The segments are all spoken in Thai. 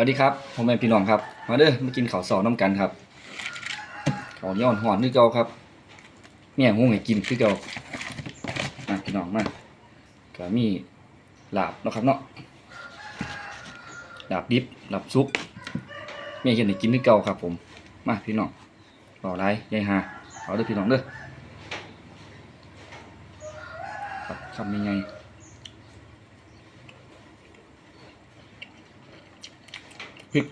วัสดีครับพ่อแม่พี่น้องครับ มาเด้อมากินข้าวเสาน้ำกันครับข้าวเหนียวหอนคือเก่าครับเมี่ยงหุงให้กินคือเก่ามาพี่น้องมาก็มีลาบนะครับเนาะลาบดิบลาบซุปเมี่ยเห็นให้กินคือเก่าครับ ผม มาพี่น้องต่อไรยายฮาเอาเด้อพี่น้องเด้อครับคำยังไง พริก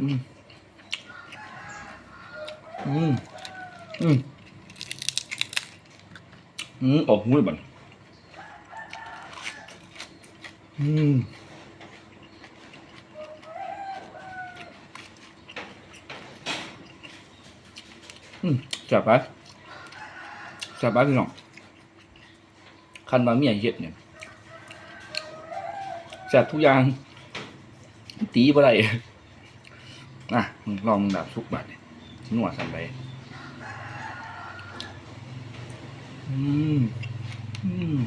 อืมอืมอืมอืมออกหูเลยบันอืมอืมแซ่บไปแซ่บไปพี่น้องคันบะเมี่ยเฮ็ดเนี่ยแซ่บทุกอย่าง ตีบ่ได้อะมึงลองดับซุกบัดเนี่ยนวดสันไปอืมอืม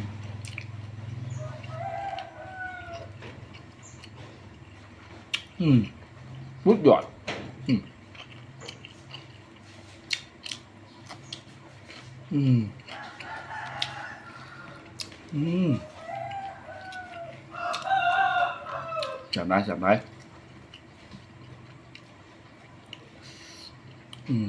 อืมพุดหยอดอืมอืมอืม จับได้จับได้อืม